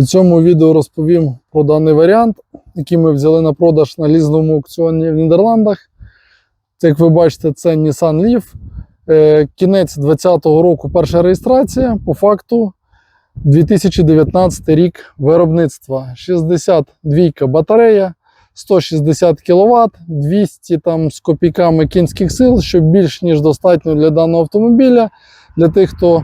У цьому відео розповім про даний варіант, який ми взяли на продаж на лізному аукціоні в Нідерландах. Як ви бачите, це Nissan Leaf. Е, Кінець 2020 року перша реєстрація. По факту 2019 рік виробництва. 62 батарея, 160 кВт, 200 там, з копійками кінських сил, що більш ніж достатньо для даного автомобіля. Для тих, хто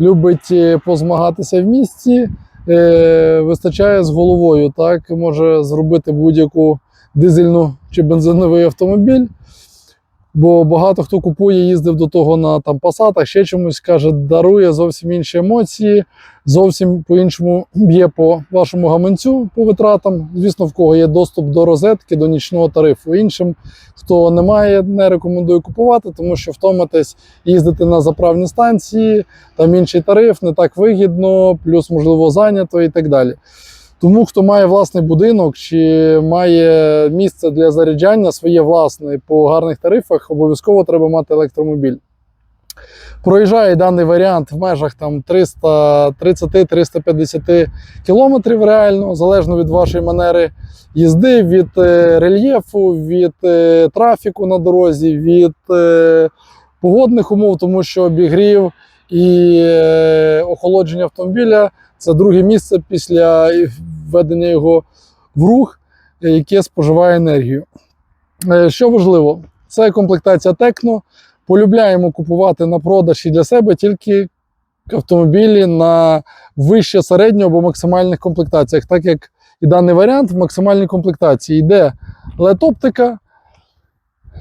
любить е, позмагатися в місті, е, вистачає з головою. Так, може зробити будь-яку дизельну чи бензиновий автомобіль. Бо багато хто купує, їздив до того на там пасатах, ще чомусь каже, дарує зовсім інші емоції, зовсім по-іншому б'є по вашому гаманцю по витратам. Звісно, в кого є доступ до розетки, до нічного тарифу. Іншим, хто не має, не рекомендую купувати, тому що втомитесь їздити на заправні станції, там інший тариф, не так вигідно, плюс, можливо, зайнято і так далі. Тому, хто має власний будинок чи має місце для заряджання своє власне по гарних тарифах, обов'язково треба мати електромобіль. Проїжджає даний варіант в межах там 330-350 кілометрів реально, залежно від вашої манери їзди, від е, рельєфу, від е, трафіку на дорозі, від е, погодних умов, тому що обігрів і охолодження автомобіля це друге місце після введення його в рух, е, яке споживає енергію. Е, Що важливо, це комплектація Текно. Полюбляємо купувати на продаж і для себе тільки автомобілі на вище середнього або максимальних комплектаціях, так як і даний варіант в максимальній комплектації йде LED-оптика,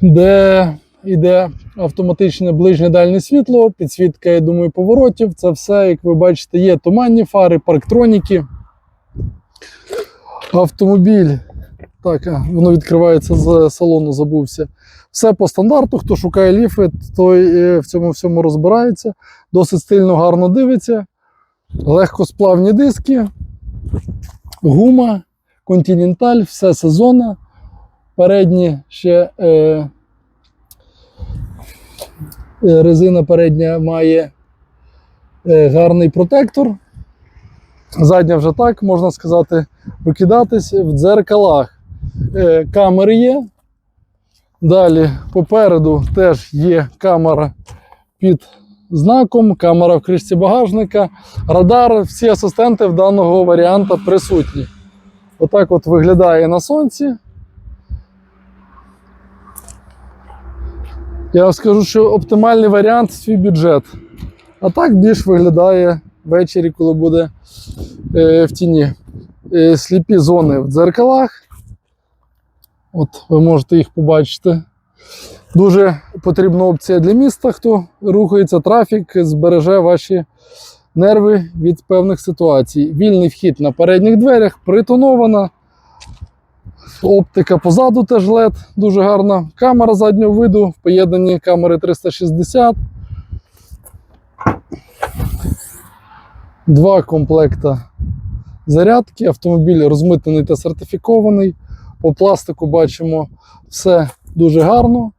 де йде автоматичне ближнє дальнє світло, підсвітка, я думаю, поворотів. Це все, як ви бачите, є туманні фари, парктроніки. Автомобіль. Так, воно відкривається з салону, забувся. Все по стандарту. Хто шукає ліфи, той е, в цьому всьому розбирається. Досить стильно, гарно дивиться. Легкосплавні диски, гума, континенталь, все сезонна. Передні ще е, е, резина передня має е, гарний протектор. Задня вже так, можна сказати, викидатись в дзеркалах. Е, камери є. Далі попереду теж є камера під знаком, камера в кришці багажника, радар. Всі асистенти в даного варіанта присутні. Отак от виглядає на сонці. Я вам скажу, що оптимальний варіант свій бюджет. А так більш виглядає ввечері, коли буде е, в тіні. Е, сліпі зони в дзеркалах. От ви можете їх побачити. Дуже потрібна опція для міста, хто рухається, трафік, збереже ваші нерви від певних ситуацій. Вільний вхід на передніх дверях, притонована. Оптика позаду теж LED, дуже гарна. Камера заднього виду в поєднанні камери 360. Два комплекта зарядки. Автомобіль розмитнений та сертифікований. По пластику бачимо все дуже гарно.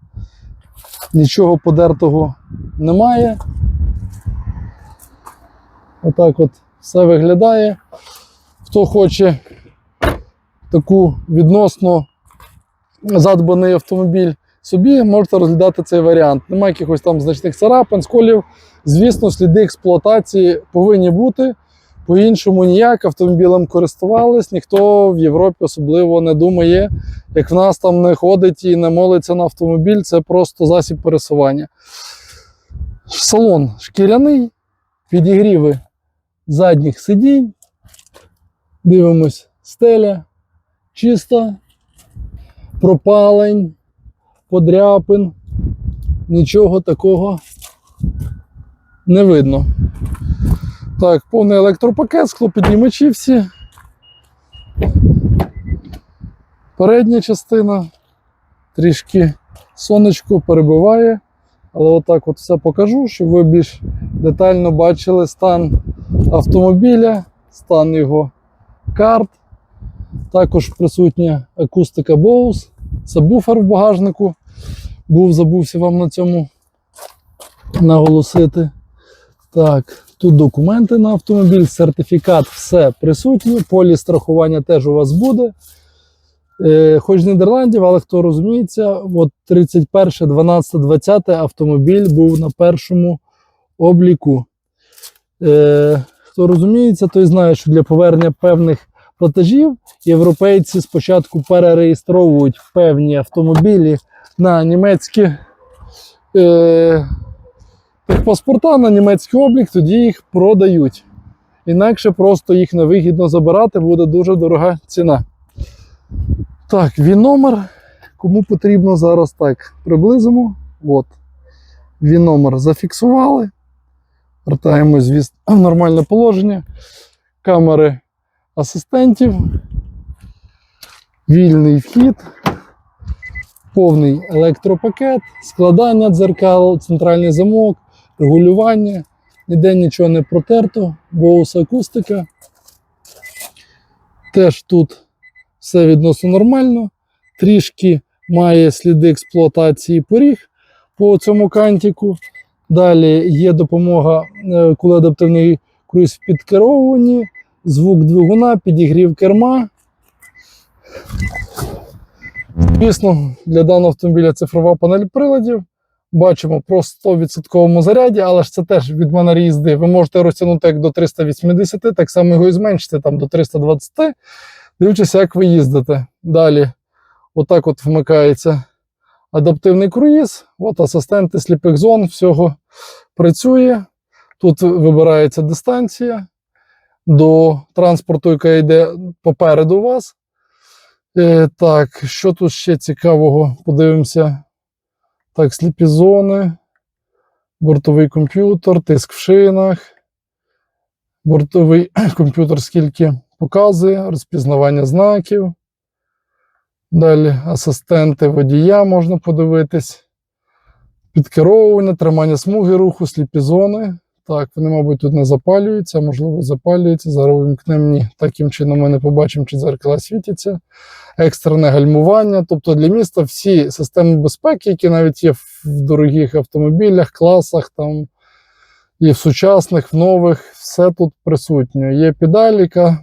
Нічого подертого немає. Отак от все виглядає. Хто хоче таку відносно задбаний автомобіль собі, можете розглядати цей варіант. Немає якихось там значних царапин, сколів. Звісно, сліди експлуатації повинні бути. По-іншому ніяк автомобілем користувались, ніхто в Європі особливо не думає, як в нас там не ходить і не молиться на автомобіль, це просто засіб пересування. Салон шкіряний, підігріви задніх сидінь. Дивимось, стеля чиста, пропалень, подряпин, нічого такого не видно. Так, повний електропакет, склопіднімачі всі. Передня частина трішки сонечко перебиває, але отак от все покажу, щоб ви більш детально бачили стан автомобіля, стан його карт. Також присутня акустика Bose, це буфер в багажнику. Був, забувся вам на цьому наголосити. Так, Тут документи на автомобіль, сертифікат, все присутнє. Полі страхування теж у вас буде. Е, хоч з Нідерландів, але хто розуміється, от 31, 12, 20 автомобіль був на першому обліку. Е, хто розуміється, той знає, що для повернення певних платежів європейці спочатку перереєстровують певні автомобілі на німецькі е, паспорта, на німецький облік, тоді їх продають. Інакше просто їх невигідно забирати, буде дуже дорога ціна. Так, він номер. Кому потрібно зараз так приблизимо. От. Він номер зафіксували. Вертаємось звісно, в нормальне положення. Камери асистентів. Вільний вхід. Повний електропакет, складання дзеркал, центральний замок, регулювання. Ніде нічого не протерто, боус акустика. Теж тут все відносно нормально. Трішки має сліди експлуатації поріг по цьому кантіку. Далі є допомога, е, коли адаптивний круїз в підкеровуванні, звук двигуна, підігрів керма. Звісно, для даного автомобіля цифрова панель приладів. Бачимо про 100% заряді, але ж це теж від манер їзди. Ви можете розтягнути як до 380, так само його і зменшити там, до 320, дивлячись, як ви їздите. Далі, отак от вмикається адаптивний круїз. От асистенти сліпих зон, всього працює. Тут вибирається дистанція до транспорту, яка йде попереду вас. Е, так, що тут ще цікавого? Подивимося. Так, сліпі зони, бортовий комп'ютер, тиск в шинах. Бортовий комп'ютер скільки показує, розпізнавання знаків. Далі асистенти водія можна подивитись. Підкеровування, тримання смуги руху, сліпі зони. Так, вони, мабуть, тут не запалюються, можливо, запалюються. Зараз вимкнемо. Ні, таким чином ми не побачимо, чи дзеркала світяться. Екстрене гальмування. Тобто для міста всі системи безпеки, які навіть є в дорогих автомобілях, класах, там, і в сучасних, в нових, все тут присутнє. Є педаль, яка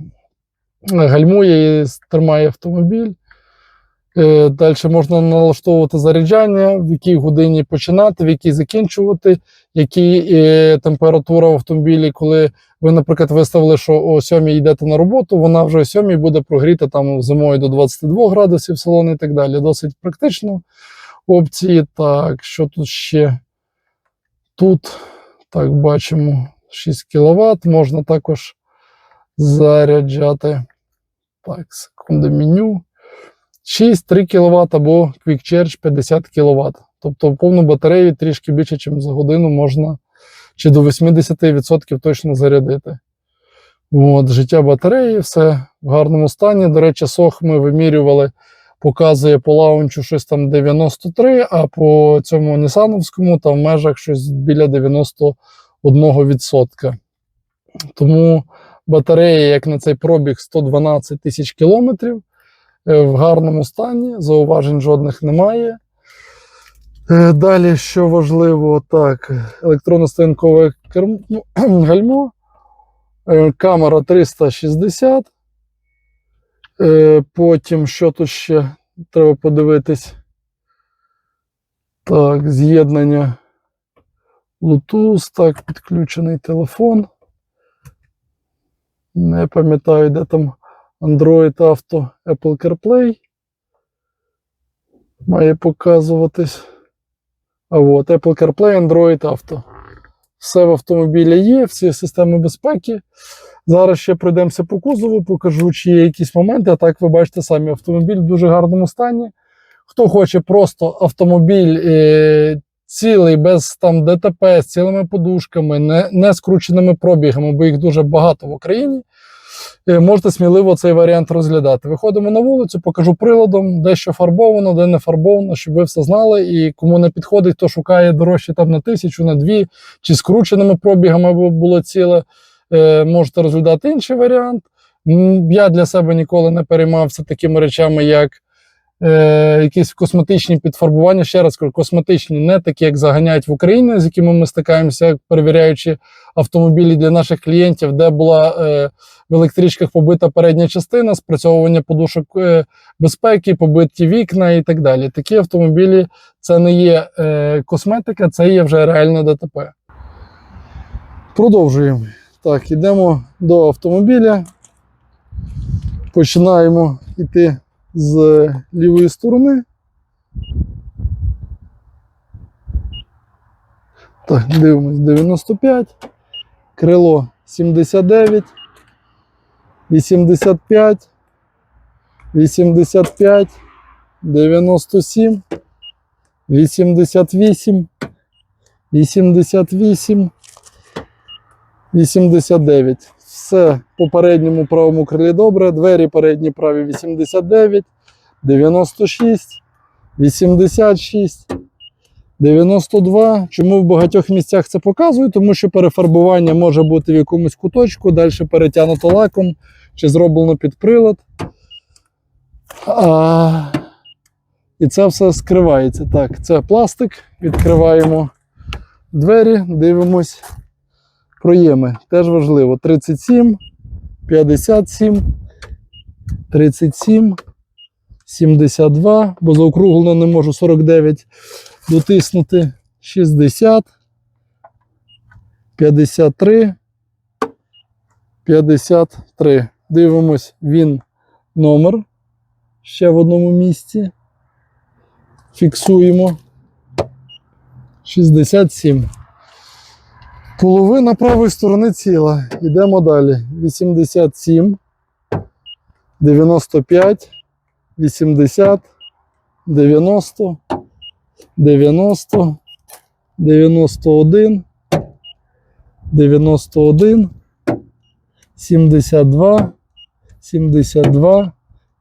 гальмує і тримає автомобіль. Е, Далі можна налаштовувати заряджання, в якій годині починати, в якій закінчувати, які е, температура в автомобілі, коли ви, наприклад, виставили, що о 7 йдете на роботу, вона вже о 7 буде прогріта там зимою до 22 градусів салону і так далі. Досить практично опції. Так, що тут ще? Тут, так, бачимо 6 кВт. Можна також заряджати. Так, секунду меню. 6-3 кВт або Quick Charge 50 кВт. Тобто повну батарею трішки більше, ніж за годину можна чи до 80% точно зарядити. От, життя батареї, все в гарному стані. До речі, сох ми вимірювали, показує по лаунчу щось там 93, а по цьому Нісановському там в межах щось біля 91%. Тому батарея, як на цей пробіг, 112 тисяч кілометрів в гарному стані, зауважень жодних немає. Е, Далі, що важливо, так, електронно-стоянкове ну, гальмо, е, камера 360. Е, Потім, що тут ще треба подивитись? Так, з'єднання Bluetooth, так, підключений телефон. Не пам'ятаю, де там Android Auto Apple CarPlay. Має показуватись. А от Apple CarPlay, Android Auto. Все в автомобілі є, всі системи безпеки. Зараз ще пройдемося по кузову, покажу, чи є якісь моменти. А так ви бачите самі автомобіль в дуже гарному стані. Хто хоче просто автомобіль е, цілий, без там ДТП, з цілими подушками, не, не скрученими пробігами, бо їх дуже багато в Україні. Е, Можете сміливо цей варіант розглядати. Виходимо на вулицю, покажу приладом, де що фарбовано, де не фарбовано, щоб ви все знали. І кому не підходить, хто шукає дорожче там на тисячу, на дві, чи скрученими пробігами або було ціле, е, можете розглядати інший варіант. Я для себе ніколи не переймався такими речами, як е, якісь косметичні підфарбування. Ще раз кажу, косметичні, не такі, як заганяють в Україні, з якими ми стикаємося, перевіряючи автомобілі для наших клієнтів, де була е, в електричках побита передня частина, спрацьовування подушок е, безпеки, побиті вікна і так далі. Такі автомобілі це не є е, косметика, це є вже реальне ДТП. Продовжуємо. Так, йдемо до автомобіля. Починаємо йти з лівої сторони. Так, дивимось 95, крило 79, 85, 85, 97, 88, 88, 89. Все по передньому правому крилі добре. Двері передні праві 89, 96, 86, 92. Чому в багатьох місцях це показую? Тому що перефарбування може бути в якомусь куточку, далі перетягнуто лаком чи зроблено під прилад. А, і це все скривається. Так, це пластик. Відкриваємо двері, дивимось. Проєми теж важливо. 37, 57, 37, 72, бо заокруглено не можу 49 дотиснути. 60, 53, 53. Дивимось він номер ще в одному місці. Фіксуємо. 67. Половина правої сторони ціла. Йдемо далі. 87, 95, 80, 90, 90, 91, 91, 72, 72,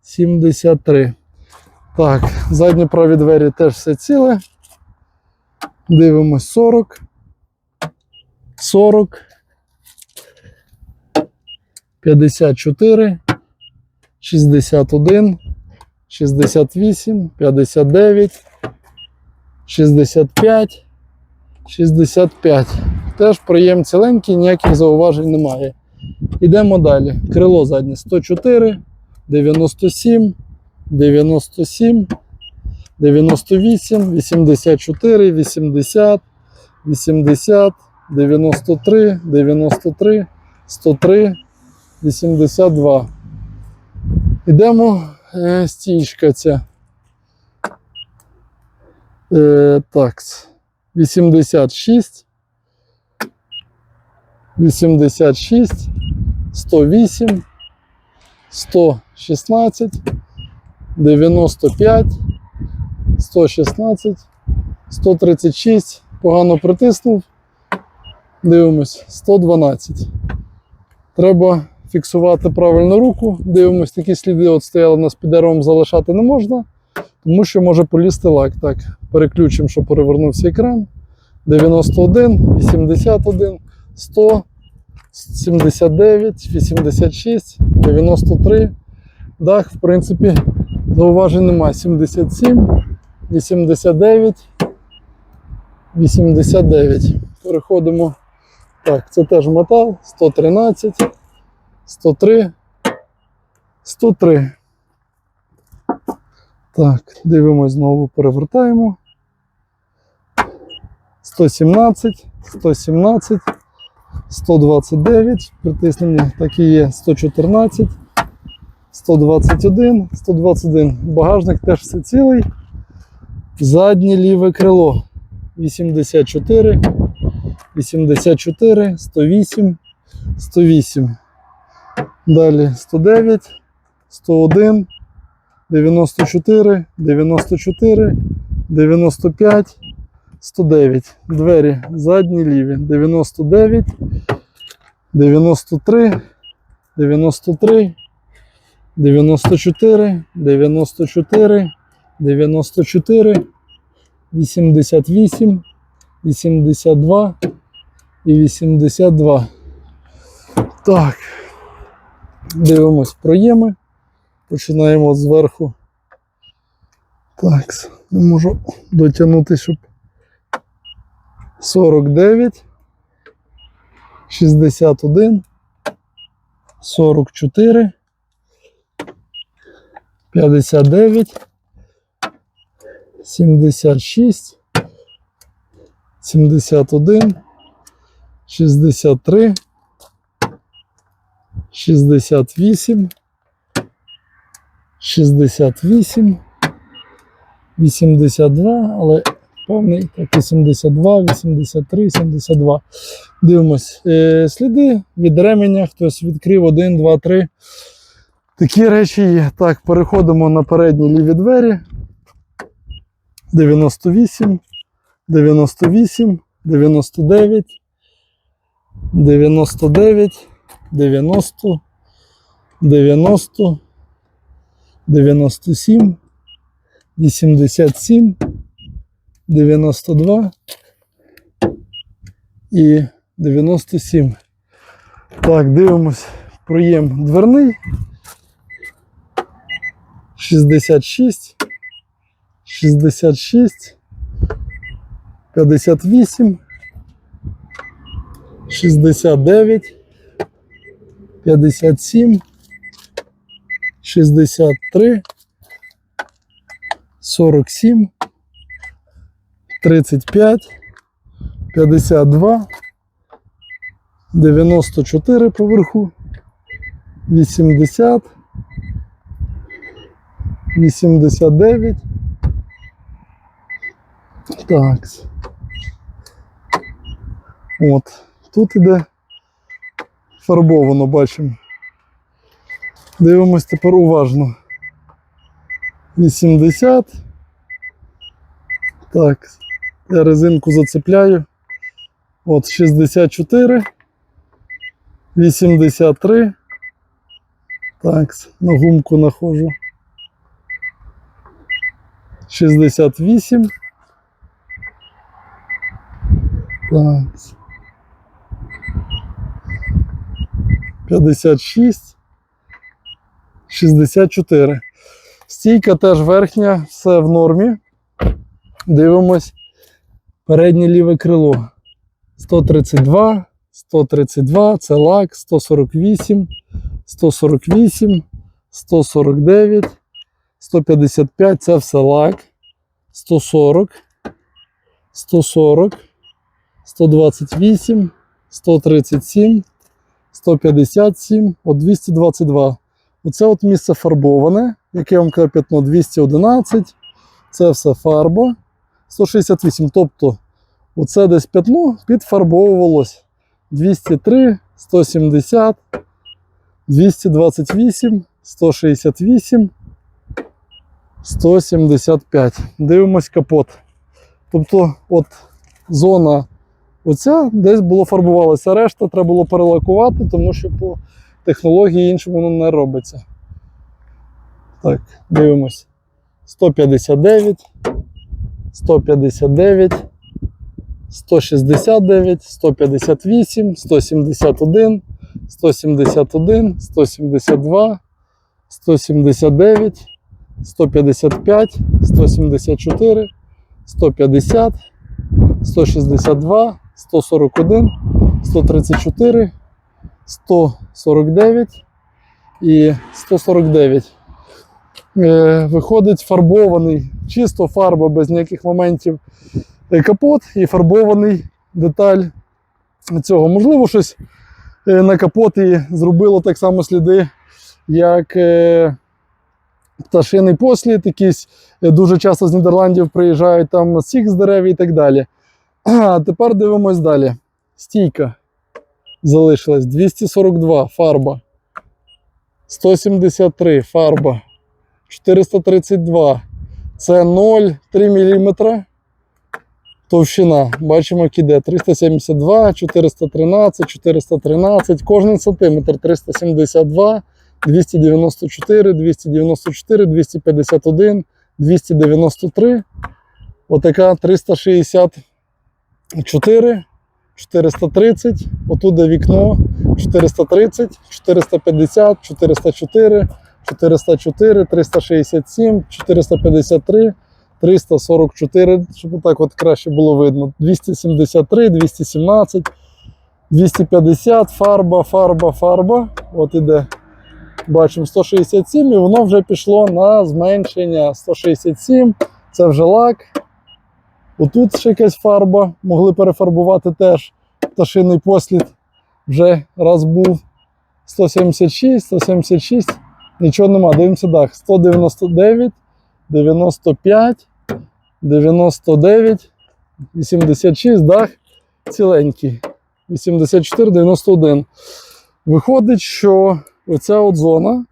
73. Так, задні праві двері теж все ціле. Дивимось 40. 40, 54, 61, 68, 59, 65, 65. Теж проєм ціленький, ніяких зауважень немає. Йдемо далі. Крило заднє 104, 97, 97, 98, 84, 80, 80, 93, 93, 103, 82. Ідемо е, стічка ця. Е, так, 86, 86, 108, 116, 95, 116, 136. Погано притиснув. Дивимось 112. Треба фіксувати правильно руку. Дивимось, такі сліди от стояли у нас під деревом залишати не можна, тому що може полізти лак. Так, переключимо, щоб перевернувся екран. 91, 81, 100, 79, 86, 93. Дах, в принципі, зауважень немає. 77, 89, 89. Переходимо. Так, це теж метал. 113, 103, 103. Так, дивимось знову, перевертаємо. 117, 117, 129. Притиснення так і є 114, 121, 121. Багажник теж все цілий. Заднє ліве крило. 84, 84, 108, 108. Далі 109, 101, 94, 94, 95, 109. Двері задні ліві. 99, 93, 93, 94, 94, 94, 88, 82 і 82. Так. Дивимось проєми. Починаємо зверху Так, не можу дотягнути, щоб 49, 61, 44, 59, 76, 71, 63, 68, 68, 82, але певний так 82, 83, 72. Дивимось. Е, сліди від ременя, хтось відкрив 1, 2, 3. Такі речі є. Так, переходимо на передні ліві двері. 98, 98, 99, 99, 90, 90, 97, 87, 92 і 97. Так, дивимось. Проєм дверний. 66, 66, 58, 69, 57, 63, 47, 35, 52, 94 поверху, 80, 89. Так. От. Тут іде фарбовано, бачимо. Дивимось тепер уважно. 80. Так. Я резинку зацепляю. От 64. 83. Так, на гумку нахожу. 68. Так. 56. 64. Стійка теж верхня, все в нормі. Дивимось. Переднє ліве крило. 132, 132, це лак, 148, 148, 149, 155 це все лак, 140, 140, 128, 137, 157, от 222. Оце от місце фарбоване, яке вам казав п'ятно 211. Це все фарба. 168. Тобто, оце десь п'ятно підфарбовувалось 203, 170, 228, 168, 175. Дивимось капот. Тобто, от зона оця десь було фарбувалося. Решта треба було перелакувати, тому що по технології іншому воно не робиться. Так, дивимось. 159, 159, 169, 158, 171, 171, 172, 179, 155, 174, 150, 162, 141, 134, 149 і 149. Е, виходить фарбований, чисто фарба без ніяких моментів е, капот і фарбований деталь цього. Можливо, щось е, на капоті зробило так само сліди, як пташиний послід, якісь дуже часто з Нідерландів приїжджають там сік з дерев і так далі. А тепер дивимось далі. Стійка залишилась 242 фарба. 173 фарба. 432. Це 0,3 мм. Товщина. Бачимо, як іде 372, 413, 413, кожен сантиметр 372, 294, 294, 251, 293. Отака 364, 430, отуди вікно 430, 450, 404, 404, 367, 453, 344, щоб так от краще було видно. 273, 217, 250, фарба, фарба, фарба. От іде. Бачимо 167, і воно вже пішло на зменшення. 167, це вже лак. Отут ще якась фарба. Могли перефарбувати теж пташиний послід. Вже раз був 176, 176. Нічого нема. Дивимося дах. 199, 95, 99, 86, дах ціленький. 84, 91. Виходить, що оця от зона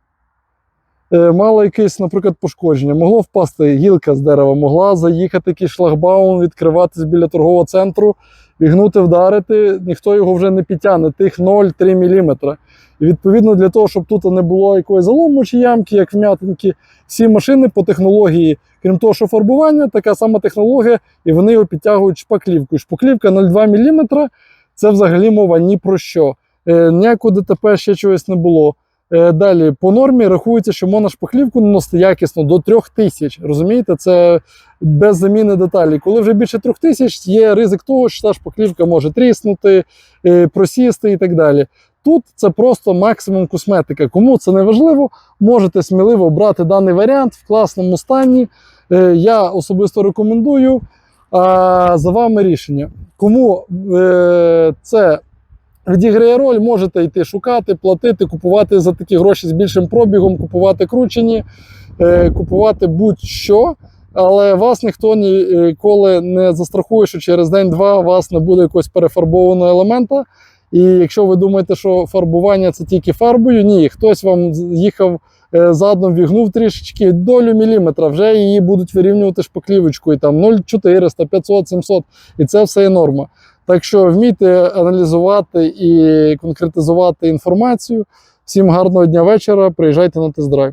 мала якесь, наприклад, пошкодження. Могло впасти гілка з дерева, могла заїхати якийсь шлагбаум, відкриватись біля торгового центру, вігнути, вдарити, ніхто його вже не підтягне, тих 0,3 мм. І відповідно для того, щоб тут не було якоїсь залому чи ямки, як вм'ятинки, всі машини по технології, крім того, що фарбування, така сама технологія, і вони його підтягують шпаклівкою. Шпаклівка 0,2 мм це взагалі мова ні про що. Е, ніякого ДТП ще чогось не було. Е, далі, по нормі рахується, що можна шпаклівку наносити якісно до 3000. Розумієте, це без заміни деталей. Коли вже більше 3000, є ризик того, що та шпаклівка може тріснути, е, просісти і так далі. Тут це просто максимум косметика. Кому це не важливо, можете сміливо брати даний варіант в класному стані. Е, Я особисто рекомендую. А за вами рішення. Кому це відіграє роль, можете йти шукати, платити, купувати за такі гроші з більшим пробігом, купувати кручені, е, купувати будь-що. Але вас ніхто ніколи не застрахує, що через день-два у вас не буде якогось перефарбованого елемента. І якщо ви думаєте, що фарбування це тільки фарбою, ні, хтось вам їхав е, задом, вігнув трішечки долю міліметра, вже її будуть вирівнювати шпаклівочкою там 0,400, 500, 700, і це все є норма. Так що вмійте аналізувати і конкретизувати інформацію. Всім гарного дня вечора. Приїжджайте на тест-драйв.